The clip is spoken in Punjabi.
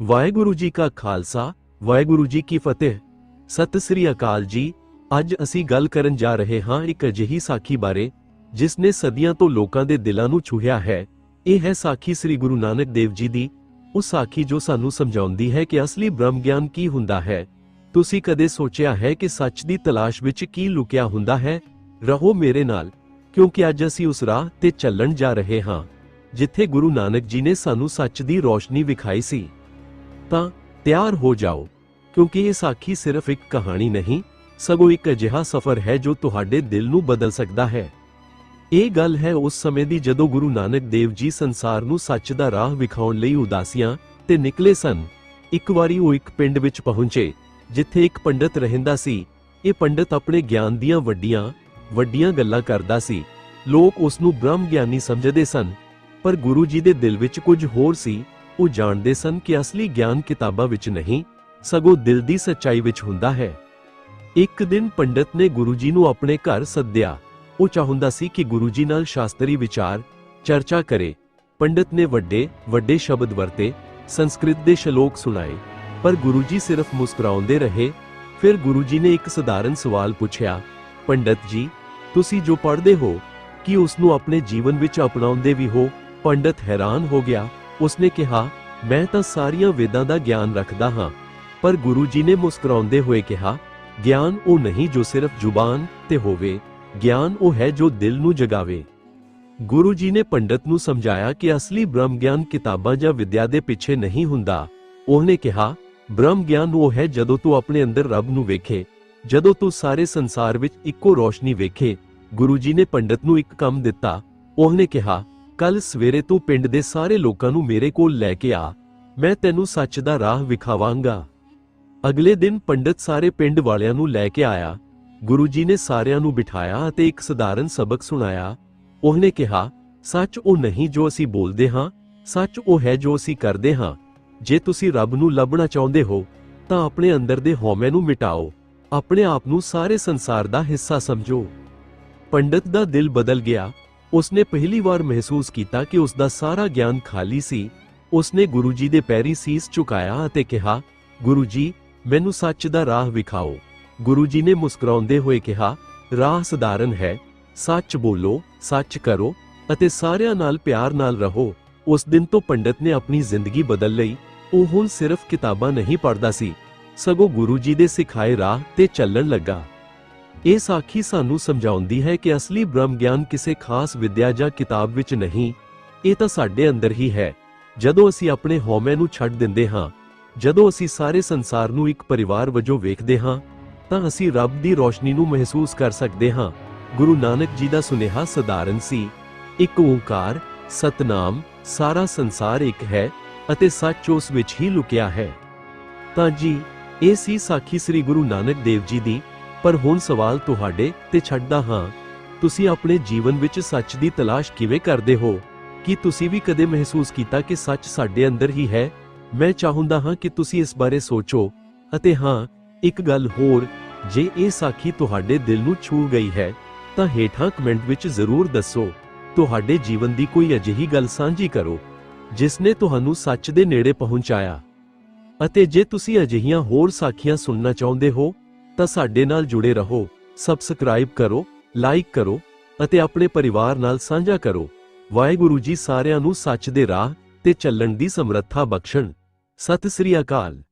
ਵਾਹਿਗੁਰੂ ਜੀ ਕਾ ਖਾਲਸਾ, ਵਾਹਿਗੁਰੂ ਜੀ ਕੀ ਫਤਿਹ। ਸਤਿ ਸ੍ਰੀ ਅਕਾਲ ਜੀ। ਅੱਜ ਅਸੀਂ ਗੱਲ ਕਰਨ ਜਾ ਰਹੇ ਹਾਂ ਇੱਕ ਅਜਿਹੀ ਸਾਖੀ ਬਾਰੇ, ਜਿਸ ਨੇ ਸਦੀਆਂ ਤੋਂ ਲੋਕਾਂ ਦੇ ਦਿਲਾਂ ਨੂੰ ਛੂਹਿਆ ਹੈ। ਇਹ ਹੈ ਸਾਖੀ ਸ੍ਰੀ ਗੁਰੂ ਨਾਨਕ ਦੇਵ ਜੀ ਦੀ। ਉਹ ਸਾਖੀ ਜੋ ਸਾਨੂੰ ਸਮਝਾਉਂਦੀ ਹੈ ਕਿ ਅਸਲੀ ਬ੍ਰਹਮ ਗਿਆਨ ਕੀ ਹੁੰਦਾ ਹੈ। ਤੁਸੀਂ ਕਦੇ ਸੋਚਿਆ ਹੈ ਕਿ ਸੱਚ ਦੀ ਤਲਾਸ਼ ਵਿੱਚ ਕੀ ਲੁਕਿਆ ਹੁੰਦਾ ਹੈ? ਰਹੋ ਮੇਰੇ ਨਾਲ, ਕਿਉਂਕਿ ਅੱਜ ਅਸੀਂ ਉਸ ਰਾਹ ਤੇ ਚੱਲਣ ਜਾ ਰਹੇ ਹਾਂ, ਜਿੱਥੇ ਗੁਰੂ ਨਾਨਕ ਜੀ ਨੇ ਸਾਨੂੰ ਸੱਚ ਦੀ ਰੋਸ਼ਨੀ ਵਿਖਾਈ ਸੀ। ਤਾਂ ਤਿਆਰ ਹੋ ਜਾਓ, ਕਿਉਂਕਿ ਇਹ ਸਾਖੀ ਸਿਰਫ ਇੱਕ ਕਹਾਣੀ ਨਹੀਂ, ਸਗੋਂ ਇੱਕ ਅਜਿਹਾ ਸਫ਼ਰ ਹੈ ਜੋ ਤੁਹਾਡੇ ਦਿਲ ਨੂੰ ਬਦਲ ਸਕਦਾ ਹੈ। ਇਹ ਗੱਲ ਹੈ ਉਸ ਸਮੇਂ ਦੀ ਜਦੋਂ ਗੁਰੂ ਨਾਨਕ ਦੇਵ ਜੀ ਸੰਸਾਰ ਨੂੰ ਸੱਚ ਦਾ ਰਾਹ ਵਿਖਾਉਣ ਲਈ ਉਦਾਸੀਆਂ ਤੇ ਨਿਕਲੇ ਸਨ। ਇੱਕ ਵਾਰੀ ਉਹ ਇੱਕ ਪਿੰਡ ਵਿੱਚ ਪਹੁੰਚੇ, ਜਿੱਥੇ ਇੱਕ ਪੰਡਤ ਰਹਿੰਦਾ ਸੀ। ਇਹ ਪੰਡਤ ਆਪਣੇ ਗਿਆਨ ਦੀਆਂ ਵੱਡੀਆਂ ਵੱਡੀਆਂ ਗੱਲਾਂ ਕਰਦਾ ਸੀ। ਲੋਕ ਉਸ ਨੂੰ ਬ੍ਰਹਮ ਗਿਆਨੀ ਸਮਝਦੇ ਸਨ, ਪਰ ਗੁਰੂ ਜੀ ਦੇ ਦਿਲ ਵਿੱਚ ਕੁਝ ਹੋਰ ਸੀ। ਉਹ ਜਾਣਦੇ ਸਨ ਕਿ ਅਸਲੀ ਗਿਆਨ ਕਿਤਾਬਾਂ ਵਿੱਚ ਨਹੀਂ, ਸਗੋਂ ਦਿਲ ਦੀ ਸੱਚਾਈ ਵਿੱਚ ਹੁੰਦਾ ਹੈ। ਇੱਕ ਦਿਨ ਪੰਡਤ ਨੇ ਗੁਰੂ ਜੀ ਨੂੰ ਆਪਣੇ ਘਰ ਸੱਦਿਆ। ਉਹ ਚਾਹੁੰਦਾ ਸੀ ਕਿ ਗੁਰੂ ਜੀ ਨਾਲ ਸ਼ਾਸਤਰੀ ਵਿਚਾਰ, ਚਰਚਾ ਕਰੇ। ਪੰਡਤ ਨੇ ਵੱਡੇ ਵੱਡੇ ਸ਼ਬਦ ਵਰਤੇ, ਸੰਸਕ੍ਰਿਤ ਦੇ ਸ਼ਲੋਕ ਸੁਣਾਏ। ਪਰ ਗੁਰੂ ਜੀ ਸਿਰਫ ਮੁਸਕਰਾਉਂਦੇ ਰਹੇ। ਫਿਰ ਗੁਰੂ ਜੀ ਨੇ ਇੱਕ ਸਧਾਰਨ ਸਵਾਲ ਪੁੱਛਿਆ, ਪੰਡਤ ਜੀ, ਤੁਸੀਂ ਜੋ ਪੜ੍ਹਦੇ ਹੋ, ਕੀ ਉਸ ਨੂੰ ਆਪਣੇ ਜੀਵਨ ਵਿੱਚ ਅਪਣਾਉਂਦੇ ਵੀ ਹੋ? ਪੰਡਤ ਹੈਰਾਨ ਹੋ ਗਿਆ। ਉਸਨੇ ਕਿਹਾ, ਮੈਂ ਤਾਂ ਸਾਰੀਆਂ ਵੇਦਾਂ ਦਾ ਗਿਆਨ ਰੱਖਦਾ ਹਾਂ। ਪਰ ਗੁਰੂ ਜੀ ਨੇ ਮੁਸਕਰਾਉਂਦੇ ਹੋਏ ਕਿਹਾ, ਗਿਆਨ ਉਹ ਨਹੀਂ ਜੋ ਸਿਰਫ ਜ਼ੁਬਾਨ ਤੇ ਹੋਵੇ, ਗਿਆਨ ਉਹ ਹੈ ਜੋ ਦਿਲ ਨੂੰ ਜਗਾਵੇ। ਗੁਰੂ ਜੀ ਨੇ ਪੰਡਤ ਨੂੰ ਸਮਝਾਇਆ ਕਿ ਅਸਲੀ ਬ੍ਰਹਮ ਗਿਆਨ ਕਿਤਾਬਾਂ ਜਾਂ ਵਿਦਿਆ ਦੇ ਪਿੱਛੇ ਨਹੀਂ ਹੁੰਦਾ। ਉਹਨੇ ਕਿਹਾ, ਬ੍ਰਹਮ ਗਿਆਨ ਉਹ ਹੈ ਜਦੋਂ ਤੂੰ ਆਪਣੇ ਅੰਦਰ ਰੱਬ ਨੂੰ ਵੇਖੇ। ਜਦੋਂ ਤੂੰ ਸਾਰੇ ਸੰਸਾਰ ਵਿੱਚ ਇੱਕੋ ਰੋਸ਼ਨੀ ਵੇਖੇ। ਗੁਰੂ ਜੀ ਨੇ ਪੰਡਤ ਨੂੰ ਇੱਕ ਕੰਮ ਦਿੱਤਾ। ਉਹਨੇ ਕਿਹਾ ਕੱਲ ਸਵੇਰੇ ਤੂੰ ਪਿੰਡ ਦੇ ਸਾਰੇ ਲੋਕਾਂ ਨੂੰ ਮੇਰੇ ਕੋਲ ਲੈ ਕੇ ਆ। ਮੈਂ ਤੈਨੂੰ ਸੱਚ ਦਾ ਰਾਹ ਵਿਖਾਵਾਂਗਾ। ਅਗਲੇ ਦਿਨ ਪੰਡਤ ਸਾਰੇ ਪਿੰਡ ਵਾਲਿਆਂ ਨੂੰ ਲੈ ਕੇ ਆਇਆ। ਗੁਰੂ ਜੀ ਨੇ ਸਾਰਿਆਂ ਨੂੰ ਬਿਠਾਇਆ ਅਤੇ ਇੱਕ ਸਧਾਰਨ ਸਬਕ ਸੁਣਾਇਆ। ਉਹਨੇ ਕਿਹਾ, ਸੱਚ ਉਹ ਨਹੀਂ ਜੋ ਅਸੀਂ ਬੋਲਦੇ ਹਾਂ, ਸੱਚ ਉਹ ਹੈ ਜੋ ਅਸੀਂ ਕਰਦੇ ਹਾਂ। ਜੇ ਤੁਸੀਂ ਰੱਬ ਨੂੰ ਲੱਭਣਾ ਚਾਹੁੰਦੇ ਹੋ, ਤਾਂ ਆਪਣੇ ਅੰਦਰ ਦੇ ਹਉਮੈ ਨੂੰ ਮਿਟਾਓ। ਆਪਣੇ ਆਪ ਨੂੰ ਸਾਰੇ ਸੰਸਾਰ ਦਾ ਹਿੱਸਾ ਸਮਝੋ। ਪੰਡਤ ਦਾ ਦਿਲ ਬਦਲ ਗਿਆ। ਉਸਨੇ ਪਹਿਲੀ ਵਾਰ ਮਹਿਸੂਸ ਕੀਤਾ ਕਿ ਉਸ ਦਾ ਸਾਰਾ ਗਿਆਨ ਖਾਲੀ ਸੀ। ਉਸਨੇ ਗੁਰੂ ਜੀ ਦੇ ਪੈਰੀ ਸੀਸ ਝੁਕਾਇਆ ਅਤੇ ਕਿਹਾ, ਗੁਰੂ ਜੀ, ਮੈਨੂੰ ਸੱਚ ਦਾ ਰਾਹ ਵਿਖਾਓ। ਗੁਰੂ ਜੀ ਨੇ ਮੁਸਕਰਾਉਂਦੇ ਹੋਏ ਕਿਹਾ, ਰਾਹ ਸਧਾਰਨ ਹੈ। ਸੱਚ ਬੋਲੋ, ਸੱਚ ਕਰੋ ਅਤੇ ਸਾਰਿਆਂ ਨਾਲ ਪਿਆਰ ਨਾਲ ਰਹੋ। ਉਸ ਦਿਨ ਤੋਂ ਪੰਡਤ ਨੇ ਆਪਣੀ ਜ਼ਿੰਦਗੀ ਬਦਲ ਲਈ। ਉਹ ਹੁਣ ਸਿਰਫ ਕਿਤਾਬਾਂ ਨਹੀਂ ਪੜ੍ਹਦਾ ਸੀ। ਸਗੋਂ ਗੁਰੂ ਜੀ ਦੇ ਸਿਖਾਏ ਰਾਹ ਤੇ ਚੱਲਣ ਲੱਗਾ। ਇਹ ਸਾਖੀ ਸਾਨੂੰ ਸਮਝਾਉਂਦੀ ਹੈ ਕਿ ਅਸਲੀ ਬ੍ਰਹਮ ਗਿਆਨ ਕਿਸੇ ਖਾਸ ਵਿਦਿਆ ਜਾਂ ਕਿਤਾਬ ਵਿੱਚ ਨਹੀਂ, ਇਹ ਤਾਂ ਸਾਡੇ ਅੰਦਰ ਹੀ ਹੈ। ਜਦੋਂ ਅਸੀਂ ਆਪਣੇ ਹਉਮੈ ਨੂੰ ਛੱਡ ਦਿੰਦੇ ਹਾਂ, ਜਦੋਂ ਅਸੀਂ ਸਾਰੇ ਸੰਸਾਰ ਨੂੰ ਇੱਕ ਪਰਿਵਾਰ ਵਜੋਂ ਵੇਖਦੇ ਹਾਂ, ਤਾਂ ਅਸੀਂ ਰੱਬ ਦੀ ਰੋਸ਼ਨੀ ਨੂੰ ਮਹਿਸੂਸ ਕਰ ਸਕਦੇ ਹਾਂ। ਗੁਰੂ ਨਾਨਕ ਜੀ ਦਾ ਸੁਨੇਹਾ ਸਧਾਰਨ ਸੀ, ਇੱਕ ਓੰਕਾਰ, ਸਤਨਾਮ, ਸਾਰਾ ਸੰਸਾਰ ਇੱਕ ਹੈ ਅਤੇ ਸੱਚ ਉਸ ਵਿੱਚ ਹੀ ਲੁਕਿਆ ਹੈ। ਤਾਂ ਜੀ, ਇਹ ਸੀ ਸਾਖੀ ਸ੍ਰੀ ਗੁਰੂ ਨਾਨਕ ਦੇਵ ਜੀ ਦੀ ਪਰ ਹੁਣ ਸਵਾਲ ਤੁਹਾਡੇ ਤੇ ਛੱਡਦਾ ਹਾਂ। ਤੁਸੀਂ ਆਪਣੇ ਜੀਵਨ ਵਿੱਚ ਸੱਚ ਦੀ ਤਲਾਸ਼ ਕਿਵੇਂ ਕਰਦੇ ਹੋ? ਕੀ ਤੁਸੀਂ ਵੀ ਕਦੇ ਮਹਿਸੂਸ ਕੀਤਾ ਕਿ ਸੱਚ ਸਾਡੇ ਅੰਦਰ ਹੀ ਹੈ? ਮੈਂ ਚਾਹੁੰਦਾ ਹਾਂ ਕਿ ਤੁਸੀਂ ਇਸ ਬਾਰੇ ਸੋਚੋ। ਅਤੇ ਹਾਂ, ਇੱਕ ਗੱਲ ਹੋਰ, ਜੇ ਇਹ ਸਾਖੀ ਤੁਹਾਡੇ ਦਿਲ ਨੂੰ ਛੂ ਗਈ ਹੈ, ਤਾਂ ਹੇਠਾਂ ਕਮੈਂਟ ਵਿੱਚ ਜ਼ਰੂਰ ਦੱਸੋ। ਤੁਹਾਡੇ ਜੀਵਨ ਦੀ ਕੋਈ ਅਜਿਹੀ ਗੱਲ ਸਾਂਝੀ ਕਰੋ, ਜਿਸ ਨੇ ਤੁਹਾਨੂੰ ਸੱਚ ਦੇ ਨੇੜੇ ਪਹੁੰਚਾਇਆ। ਅਤੇ ਜੇ ਤੁਸੀਂ ਅਜਿਹੀਆਂ ਹੋਰ ਸਾਖੀਆਂ ਸੁਣਨਾ ਚਾਹੁੰਦੇ ਹੋ ਤਾਂ ਸਾਡੇ ਨਾਲ ਜੁੜੇ ਰਹੋ ਸਬਸਕ੍ਰਾਈਬ ਕਰੋ ਲਾਈਕ ਕਰੋ ਅਤੇ ਆਪਣੇ ਪਰਿਵਾਰ ਨਾਲ ਸਾਂਝਾ ਕਰੋ। ਵਾਹਿਗੁਰੂ ਜੀ ਸਾਰਿਆਂ ਨੂੰ ਸੱਚ ਦੇ ਰਾਹ ਤੇ ਚੱਲਣ ਦੀ ਸਮਰੱਥਾ ਬਖਸ਼ਣ। ਸਤਿ ਸ੍ਰੀ ਅਕਾਲ।